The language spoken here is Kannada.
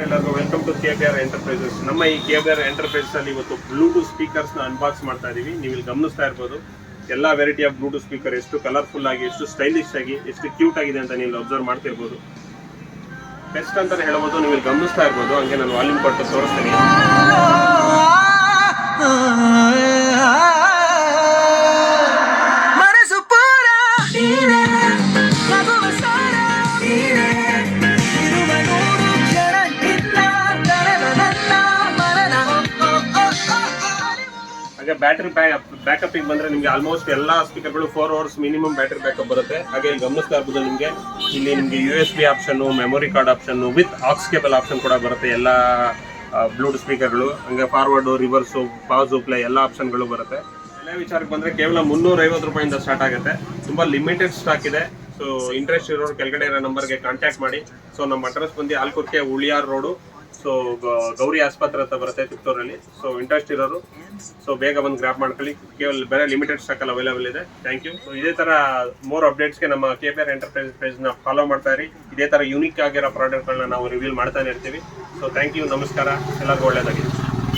ಎಲ್ಲರಿಗೂ welcome to K R enterprises ನಮ್ಮ ಈ ಕೆ ಬಿ ಆರ್ ಎಂಟರ್ಪ್ರೈಸಸ್ ಅಲ್ಲಿ ಇವತ್ತು ಬ್ಲೂಟೂತ್ ಸ್ಪೀಕರ್ಸ್ನ ಅನ್ಬಾಕ್ಸ್ ಮಾಡ್ತಾ ಇದೀವಿ. ನೀವು ಇಲ್ಲಿ ಗಮನಿಸ್ತಾ ಇರ್ಬೋದು, ಎಲ್ಲಾ ವೆರೈಟಿ ಆಫ್ ಬ್ಲೂಟೂತ್ ಸ್ಪೀಕರ್ ಎಷ್ಟು ಕಲರ್ಫುಲ್ ಆಗಿ, ಎಷ್ಟು ಸ್ಟೈಲಿಶ್ ಆಗಿ, ಎಷ್ಟು ಕ್ಯೂಟ್ ಆಗಿದೆ ಅಂತ ನೀವು ಅಬ್ಸರ್ವ್ ಮಾಡ್ತಿರ್ಬೋದು. ಬೆಸ್ಟ್ ಅಂತ ಹೇಳ್ಬೋದು ನೀವು ಇಲ್ಲಿ ಗಮನಿಸ್ತಾ ಇರ್ಬೋದು. ಹಂಗೆ ನಾನು ವಾಲ್ಯೂಮ್ ಕೊಟ್ಟು ತೋರಿಸ್ತೀನಿ. ಮನಸ್ಸು ಹಾಗೆ ಬ್ಯಾಟ್ರಿ ಬ್ಯಾಕಪ್ ಬಂದ್ರೆ ನಿಮಗೆ ಆಲ್ಮೋಸ್ಟ್ ಎಲ್ಲಾ ಸ್ಪೀಕರ್ಗಳು four hours minimum battery backup ಬರುತ್ತೆ. ಹಾಗೆ ಇಲ್ಲಿ ಗಮನಿಸ್ತಾ ಇರ್ಬೋದು ನಿಮಗೆ, ಇಲ್ಲಿ ನಿಮಗೆ U S B option memory card option with aux cable option ಕೂಡ ಬರುತ್ತೆ ಎಲ್ಲ ಬ್ಲೂಟೂತ್ ಸ್ಪೀಕರ್ಗಳು ಹಂಗೆ ಫಾರ್ವರ್ಡ್ ರಿವರ್ಸು ಪಾಸು ಪ್ಲೇ ಎಲ್ಲ ಆಪ್ಷನ್ಗಳು ಬರುತ್ತೆ. ಎಲ್ಲ ವಿಚಾರಕ್ಕೆ ಬಂದ್ರೆ ಕೇವಲ ಮುನ್ನೂರೈವತ್ತು ರೂಪಾಯಿಂದ ಸ್ಟಾರ್ಟ್ ಆಗುತ್ತೆ. ತುಂಬಾ ಲಿಮಿಟೆಡ್ ಸ್ಟಾಕ್ ಇದೆ. ಸೊ ಇಂಟ್ರೆಸ್ಟ್ ಇರೋರು ಕೆಳಗಡೆ ಇರೋ ನಂಬರ್ಗೆ ಕಾಂಟ್ಯಾಕ್ಟ್ ಮಾಡಿ. ಸೊ ನಮ್ಮ ಅಡ್ರೆಸ್ ಬಂದು ಆಲ್ಕುರ್ಕೆ ಉಳಿಯಾರ್ ರೋಡು ಸೊ ಗೌರಿ ಆಸ್ಪತ್ರೆ ಅಂತ ಬರುತ್ತೆ ತಿಪ್ತೂರಲ್ಲಿ. ಸೊ ಇಂಟ್ರೆಸ್ಟ್ ಇರೋರು. ಸೊ ಬೇಗ ಬಂದು ಗ್ರಾಪ್ ಮಾಡ್ಕೊಳ್ಳಿ. ಕೇವಲ ಬೇರೆ ಲಿಮಿಟೆಡ್ ಸ್ಟಾಕ್ ಅಲ್ಲಿ ಅವೈಲೇಬಲ್ ಇದೆ. ಥ್ಯಾಂಕ್ ಯು ಸೊ ಇದೇ ತರ ಮೋರ್ ಅಪ್ಡೇಟ್ಸ್ಗೆ ನಮ್ಮ ಕೆ ಪಿ ಆರ್ ಎಂಟರ್ಪ್ರೈಸ್ ಪೇಜ್ನ ಫಾಲೋ ಮಾಡ್ತಾ ಇರಿ. ಇದೇ ತರ ಯೂನಿಕ್ ಆಗಿರೋ ಪ್ರಾಡಕ್ಟ್ಗಳನ್ನ ನಾವು ರಿವೀಲ್ ಮಾಡ್ತಾನೆ ಇರ್ತೀವಿ. ಸೊ ಥ್ಯಾಂಕ್ ಯು ನಮಸ್ಕಾರ. ಎಲ್ಲರಿಗೂ ಒಳ್ಳೇದಾಗಿ